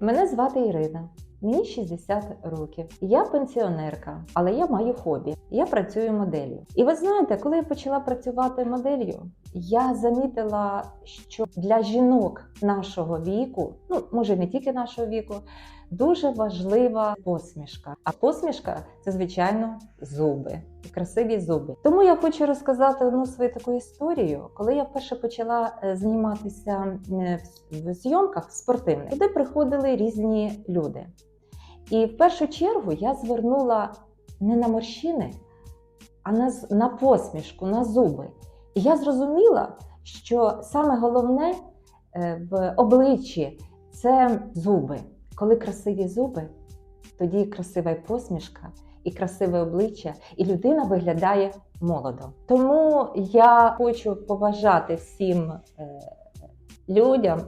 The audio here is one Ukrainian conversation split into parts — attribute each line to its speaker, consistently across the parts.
Speaker 1: Мене звати Ірина. Мені 60 років. Я пенсіонерка, але я маю хобі. Я працюю моделлю. І ви знаєте, коли я почала працювати моделлю, я замітила, що для жінок нашого віку, ну може не тільки нашого віку, дуже важлива посмішка. А посмішка це звичайно зуби, красиві зуби. Тому я хочу розказати одну свою таку історію. Коли я вперше почала е, зніматися в зйомках спортивних, туди приходили різні люди. І в першу чергу я звернула не на морщини, а на, на посмішку, на зуби. І я зрозуміла, що саме головне е, в обличчі це зуби. Коли красиві зуби, тоді красива і посмішка, і красиве обличчя, і людина виглядає молодо. Тому я хочу побажати всім е, людям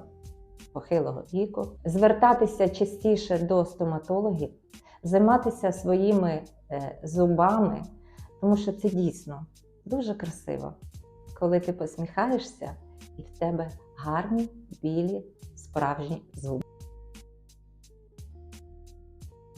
Speaker 1: похилого віку, звертатися частіше до стоматологів, займатися своїми е, зубами, тому що це дійсно дуже красиво, коли ти посміхаєшся і в тебе гарні, білі, справжні зуби.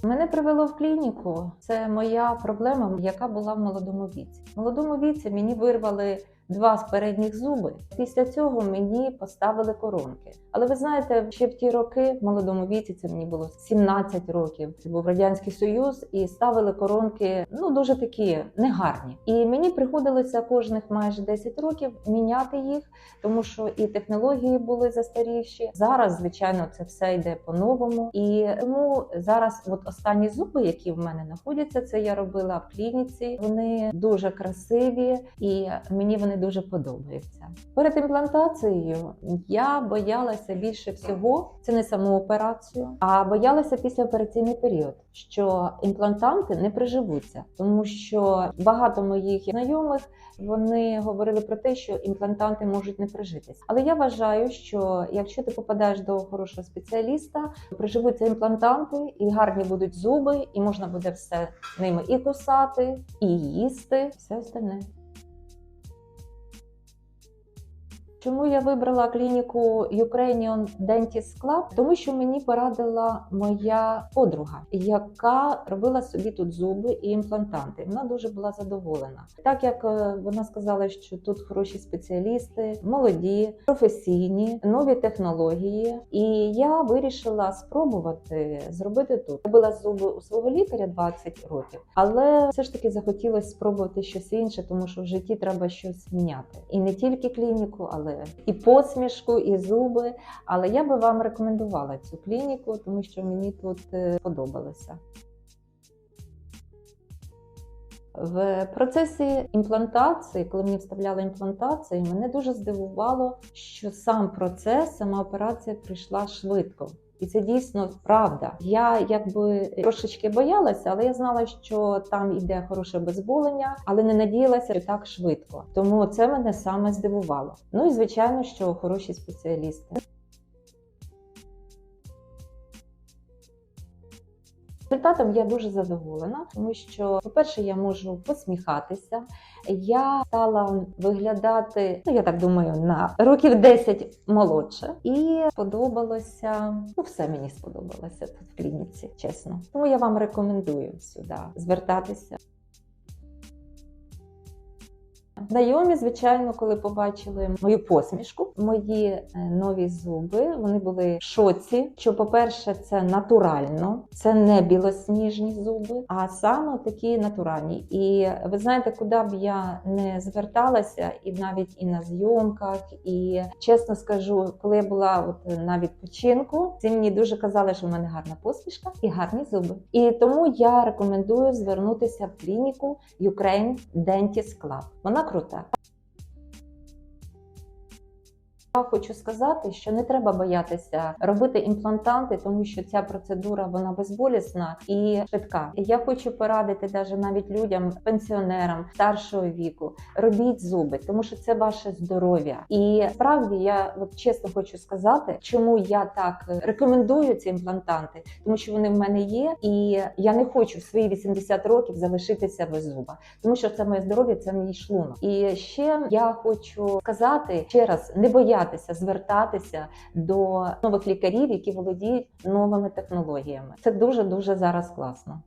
Speaker 1: Мене привело в клініку. Це моя проблема, яка була в молодому віці. В молодому віці мені вирвали два з передніх зуби. Після цього мені поставили коронки. Але ви знаєте, ще в ті роки, в молодому віці, це мені було 17 років. Це був радянський союз, і ставили коронки ну дуже такі негарні. І мені приходилося кожних майже 10 років міняти їх, тому що і технології були застарівші. Зараз, звичайно, це все йде по-новому. І тому зараз, от останні зуби, які в мене знаходяться, це я робила в клініці. Вони дуже красиві і мені вони дуже подобаються. Перед імплантацією я боялася більше всього, це не саму операцію, а боялася післяопераційний період, що імплантанти не приживуться, тому що багато моїх знайомих вони говорили про те, що імплантанти можуть не прижитись. Але я вважаю, що якщо ти попадаєш до хорошого спеціаліста, приживуться імплантанти, і гарні будуть зуби, і можна буде все ними і кусати, і їсти, все остальне. Чому я вибрала клініку Ukrainian Dentist Club? Тому що мені порадила моя подруга, яка робила собі тут зуби і імплантанти. Вона дуже була задоволена. Так як е, вона сказала, що тут хороші спеціалісти, молоді, професійні, нові технології. І я вирішила спробувати зробити тут. Я Робила зуби у свого лікаря 20 років, але все ж таки захотілося спробувати щось інше, тому що в житті треба щось міняти. І не тільки клініку, але і посмішку, і зуби. Але я би вам рекомендувала цю клініку, тому що мені тут е, подобалося. В процесі імплантації, коли мені вставляли імплантацію, мене дуже здивувало, що сам процес, сама операція прийшла швидко. І це дійсно правда. Я якби трошечки боялася, але я знала, що там іде хороше безболення, але не надіялася так швидко. Тому це мене саме здивувало. Ну і звичайно, що хороші спеціалісти. Результатом я дуже задоволена, тому що, по-перше, я можу посміхатися. Я стала виглядати, ну я так думаю, на років 10 молодше, і сподобалося. Ну, все мені сподобалося тут в клініці, чесно. Тому я вам рекомендую сюди звертатися. Знайомі, звичайно, коли побачили мою посмішку, мої е, нові зуби, вони були в шоці. Що, по-перше, це натурально, це не білосніжні зуби, а саме такі натуральні. І ви знаєте, куди б я не зверталася, і навіть і на зйомках, і чесно скажу, коли я була от на відпочинку, всі мені дуже казали, що в мене гарна посмішка і гарні зуби. І тому я рекомендую звернутися в клініку Ukraine Dentist Club. Вона कृता Я хочу сказати, що не треба боятися робити імплантанти, тому що ця процедура вона безболісна і швидка. Я хочу порадити даже навіть людям, пенсіонерам старшого віку, робіть зуби, тому що це ваше здоров'я. І справді я от чесно хочу сказати, чому я так рекомендую ці імплантанти, тому що вони в мене є, і я не хочу в свої 80 років залишитися без зуба, тому що це моє здоров'я, це мій шлунок. І ще я хочу сказати ще раз: не боятися. Боятися звертатися до нових лікарів, які володіють новими технологіями. Це дуже дуже зараз класно.